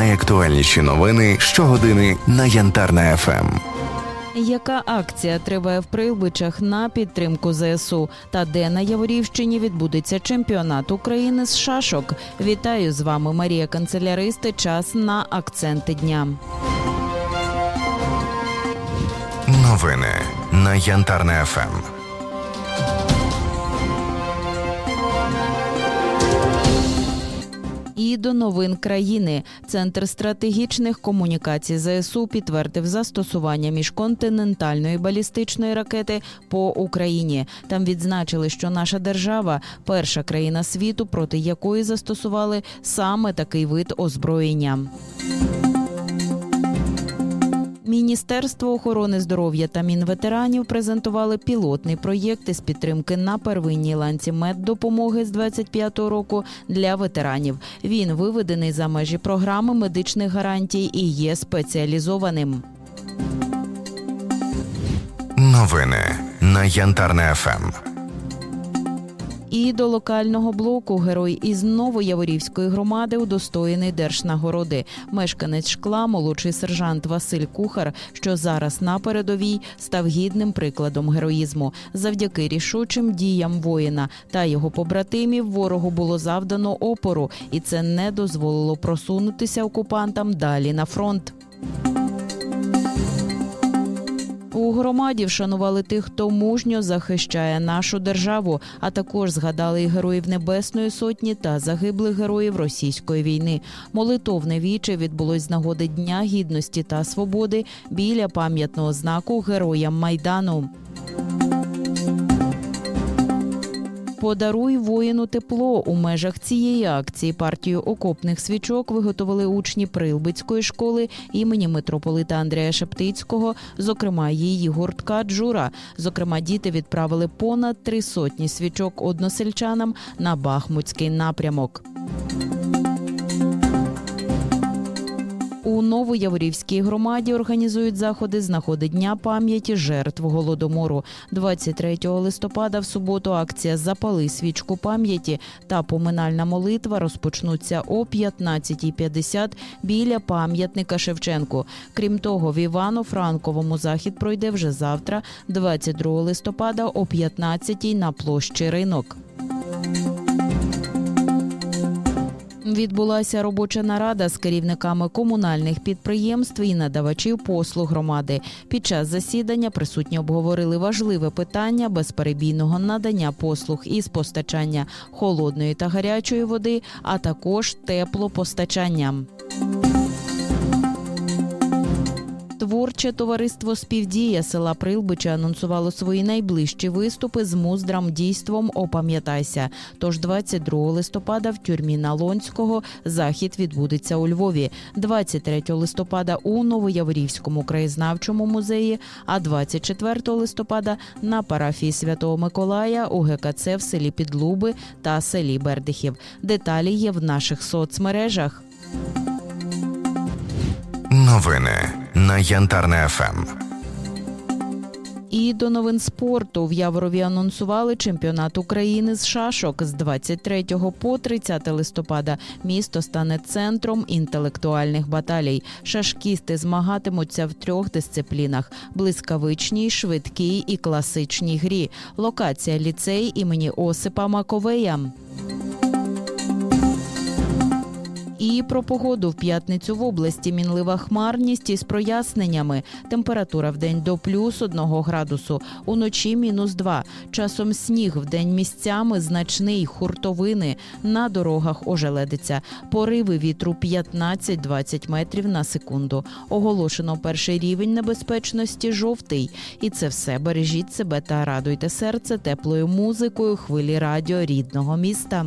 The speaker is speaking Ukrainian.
Найактуальніші новини щогодини на Янтарна ем. ФМ. Яка акція триває в Прилбичах на підтримку ЗСУ? Та де на Яворівщині відбудеться чемпіонат України з шашок? Вітаю з вами Марія Канцеляристи. Час на акценти дня. Новини на Янтарна Ем. ФМ. І до новин країни центр стратегічних комунікацій ЗСУ підтвердив застосування міжконтинентальної балістичної ракети по Україні. Там відзначили, що наша держава перша країна світу, проти якої застосували саме такий вид озброєння. Міністерство охорони здоров'я та мінветеранів презентували пілотний проєкт із підтримки на первинній ланці меддопомоги з 25-го року для ветеранів. Він виведений за межі програми медичних гарантій і є спеціалізованим. Новини на Янтарне ФМ. І до локального блоку герой із Новояворівської громади удостоєний держнагороди. Мешканець шкла, молодший сержант Василь Кухар, що зараз на передовій, став гідним прикладом героїзму. Завдяки рішучим діям воїна та його побратимів ворогу було завдано опору, і це не дозволило просунутися окупантам далі на фронт. Громаді вшанували тих, хто мужньо захищає нашу державу, а також згадали і героїв Небесної Сотні та загиблих героїв російської війни. Молитовне віче відбулось з нагоди Дня гідності та свободи біля пам'ятного знаку Героям Майдану. Подаруй воїну тепло у межах цієї акції партію окопних свічок виготовили учні Прилбицької школи імені митрополита Андрія Шептицького, зокрема її гуртка Джура. Зокрема, діти відправили понад три сотні свічок односельчанам на Бахмутський напрямок. Новояворівській громаді організують заходи з нагоди Дня пам'яті жертв голодомору. 23 листопада в суботу акція Запали свічку пам'яті та поминальна молитва розпочнуться о 15.50 біля пам'ятника Шевченку. Крім того, в Івано-Франковому захід пройде вже завтра, 22 листопада о 15.00 на площі ринок. Відбулася робоча нарада з керівниками комунальних підприємств і надавачів послуг громади. Під час засідання присутні обговорили важливе питання безперебійного надання послуг із постачання холодної та гарячої води, а також теплопостачання. Творче товариство Співдія села Прилбича анонсувало свої найближчі виступи з муздрам дійством Опам'ятайся. Тож 22 листопада в тюрмі Налонського захід відбудеться у Львові, 23 листопада у Новояворівському краєзнавчому музеї, а 24 листопада на парафії Святого Миколая у ГКЦ в селі Підлуби та селі Бердихів. Деталі є в наших соцмережах. Новини на Янтарна ФМ. І до новин спорту в Яворові анонсували чемпіонат України з шашок з 23 по 30 листопада. Місто стане центром інтелектуальних баталій. Шашкісти змагатимуться в трьох дисциплінах: блискавичній, швидкій і класичній грі. Локація ліцей імені Осипа Маковея. І про погоду в п'ятницю в області мінлива хмарність із проясненнями. Температура в день до плюс одного градусу, уночі мінус два. Часом сніг в день місцями значний, хуртовини. На дорогах ожеледиться. Пориви вітру 15-20 метрів на секунду. Оголошено перший рівень небезпечності жовтий. І це все. Бережіть себе та радуйте серце теплою музикою хвилі радіо рідного міста.